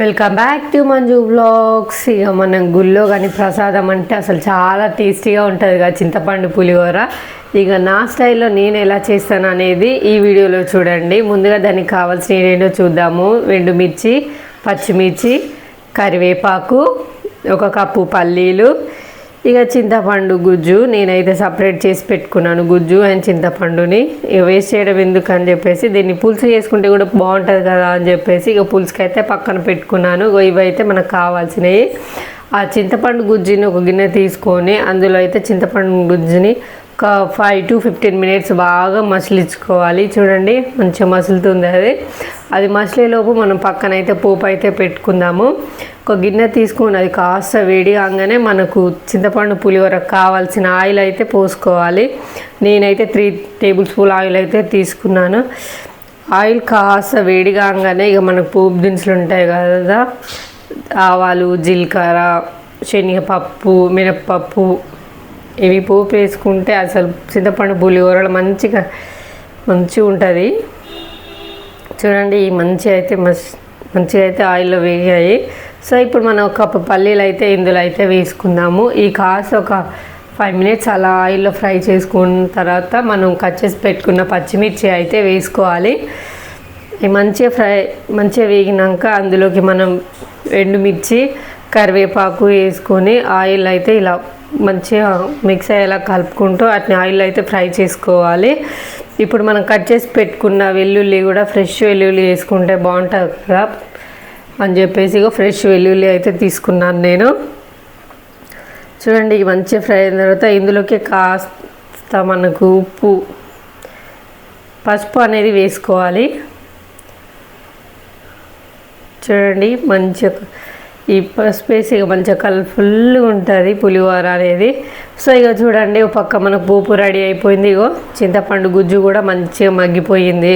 Welcome back to Manju blogs ఇక మనం గుళ్ళో కానీ ప్రసాదం అంటే అసలు చాలా టేస్టీగా ఉంటుంది కదా చింతపండు పులిహోర. ఇక నా స్టైల్లో నేను ఎలా చేస్తాను అనేది ఈ వీడియోలో చూడండి. ముందుగా దానికి కావాల్సిన ఏంటో చూద్దాము. ఎండుమిర్చి పచ్చిమిర్చి కరివేపాకు ఒక కప్పు పల్లీలు ఇక చింతపండు గుజ్జు నేనైతే సపరేట్ చేసి పెట్టుకున్నాను గుజ్జు అండ్ చింతపండుని. ఇక వేస్ట్ చేయడం ఎందుకు అని చెప్పేసి దీన్ని పులుసు చేసుకుంటే కూడా బాగుంటుంది కదా అని చెప్పేసి ఇక పులుసుకి అయితే పక్కన పెట్టుకున్నాను. ఇవైతే మనకు కావాల్సినవి. ఆ చింతపండు గుజ్జుని ఒక గిన్నె తీసుకొని అందులో అయితే చింతపండు గుజ్జుని ఒక ఫైవ్ టు ఫిఫ్టీన్ మినిట్స్ బాగా మసిలించుకోవాలి చూడండి మంచిగా మసులుతుంది అది. అది మసిలేలోపు మనం పక్కన అయితే పోపు అయితే పెట్టుకుందాము. ఒక గిన్నె తీసుకుని అది కాస్త వేడి కాగానే మనకు చింతపండు పులిహోర కావాల్సిన ఆయిల్ అయితే పోసుకోవాలి. నేనైతే త్రీ టేబుల్ స్పూన్ ఆయిల్ అయితే తీసుకున్నాను. ఆయిల్ కాస్త వేడి కాగానే ఇక మనకు పోపు దినుసులు ఉంటాయి కదా. ఆవాలు జీలకర్ర శనగపప్పు మినప్పప్పు ఇవి పోపు వేసుకుంటే అసలు చింతపండు పులిహోరలు మంచిగా మంచిగా ఉంటుంది. చూడండి ఈ మంచిగా అయితే మస్ మంచిగా అయితే ఆయిల్లో వేగాయి. సో ఇప్పుడు మనం ఒక పల్లీలు అయితే ఇందులో అయితే వేసుకుందాము. ఈ కాస్త ఒక ఫైవ్ మినిట్స్ అలా ఆయిల్లో ఫ్రై చేసుకున్న తర్వాత మనం కట్ చేసి పెట్టుకున్న పచ్చిమిర్చి అయితే వేసుకోవాలి. ఈ మంచిగా ఫ్రై మంచిగా వేగినాక అందులోకి మనం ఎండుమిర్చి కరివేపాకు వేసుకొని ఆయిల్ అయితే ఇలా మంచిగా మిక్స్ అయ్యేలా కలుపుకుంటూ అట్ని ఆయిల్ అయితే ఫ్రై చేసుకోవాలి. ఇప్పుడు మనం కట్ చేసి పెట్టుకున్న వెల్లుల్లి కూడా ఫ్రెష్ వెల్లుల్లి వేసుకుంటే బాగుంటుంది కదా అని చెప్పేసి ఫ్రెష్ వెల్లుల్లి అయితే తీసుకున్నాను నేను. చూడండి మంచిగా ఫ్రై అయిన తర్వాత ఇందులోకి కాస్త మనకు ఉప్పు పసుపు అనేది వేసుకోవాలి. చూడండి మంచిగా ఈ స్పేస్ ఇక మంచిగా కలర్ఫుల్గా ఉంటుంది పులిహోర అనేది. సో ఇక చూడండి ఒక పక్క మనకు పోపు రెడీ అయిపోయింది. ఇగో చింతపండు గుజ్జు కూడా మంచిగా మగ్గిపోయింది.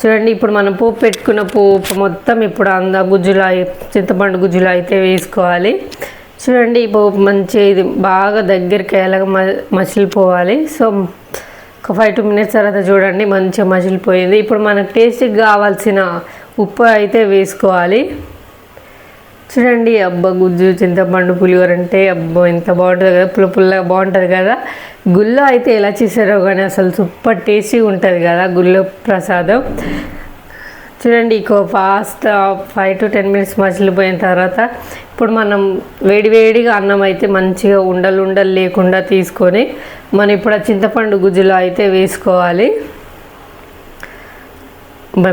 చూడండి ఇప్పుడు మనం పోపు పెట్టుకున్న పోపు మొత్తం ఇప్పుడు అంద గుజ్జులో చింతపండు గుజ్జులో అయితే వేసుకోవాలి. చూడండి ఈ పోపు మంచిగా ఇది బాగా దగ్గరికి అయ్యేలాగా మ మసిలిపోవాలి. సో ఒక ఫైవ్ టూ మినిట్స్ తర్వాత చూడండి మంచిగా మసిలిపోయింది. ఇప్పుడు మనకు టేస్ట్కి కావాల్సిన ఉప్పు అయితే వేసుకోవాలి. చూడండి అబ్బా గుజ్జు చింతపండు పులిహోర అంటే అబ్బా ఎంత బాగుంటుంది కదా పుల్ల పుల్లగా బాగుంటుంది కదా. గుళ్ళో అయితే ఎలా చేశారో కానీ అసలు సూపర్ టేస్టీగా ఉంటుంది కదా గుళ్ళో ప్రసాదం. చూడండి ఇక fast five to ten minutes మసిలిపోయిన తర్వాత ఇప్పుడు మనం వేడివేడిగా అన్నం అయితే మంచిగా ఉండలు ఉండలు లేకుండా తీసుకొని మనం ఇప్పుడు ఆ చింతపండు గుజ్జులో అయితే వేసుకోవాలి.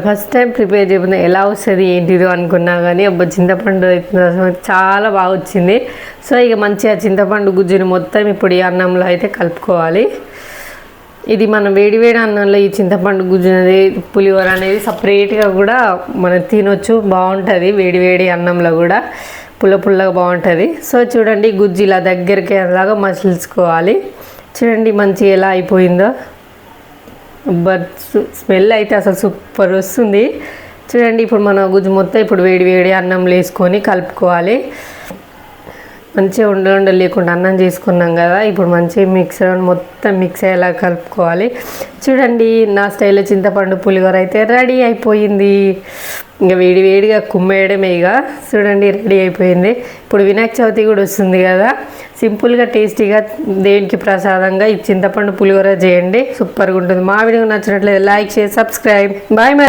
ఫస్ట్ టైం ప్రిపేర్ చేయకుండా ఎలా వస్తుంది ఏంటిదో అనుకున్నా కానీ అబ్బా చింతపండు అయితే చాలా బాగా వచ్చింది. సో ఇక మంచిగా చింతపండు గుజ్జుని మొత్తం ఇప్పుడు ఈ అన్నంలో అయితే కలుపుకోవాలి. ఇది మనం వేడివేడి అన్నంలో ఈ చింతపండు గుజ్జు అనేది పులిహోర అనేది సపరేట్గా కూడా మనం తినొచ్చు. బాగుంటుంది వేడివేడి అన్నంలో కూడా. పుల్ల పుల్లగా బాగుంటుంది. సో చూడండి గుజ్జు ఇలా దగ్గరికి అలాగా మసిల్చుకోవాలి. చూడండి మంచిగా ఎలా అయిపోయిందో. బట్ స్మెల్ అయితే అసలు సూపర్ వస్తుంది. చూడండి ఇప్పుడు మన గుజ్జు మొత్తం ఇప్పుడు వేడి వేడి అన్నం వేసుకొని కలుపుకోవాలి. మంచిగా ఉండలు లేకుండా అన్నం చేసుకున్నాం కదా. ఇప్పుడు మంచిగా మిక్సర్ మొత్తం మిక్స్ అయ్యేలా కలుపుకోవాలి. చూడండి నా స్టైల్లో చింతపండు పులిహోర అయితే రెడీ అయిపోయింది. ఇంకా వేడి వేడిగా కుమ్మేయడమే ఇక. చూడండి రెడీ అయిపోయింది. ఇప్పుడు వినాయక చవితి కూడా వస్తుంది కదా. సింపుల్గా టేస్టీగా దేవునికి ప్రసాదంగా ఈ చింతపండు పులిహోర చేయండి. సూపర్గా ఉంటుంది. మా వీడియో నచ్చినట్లయితే లైక్ చేసి సబ్స్క్రైబ్ బాయ్ బాయ్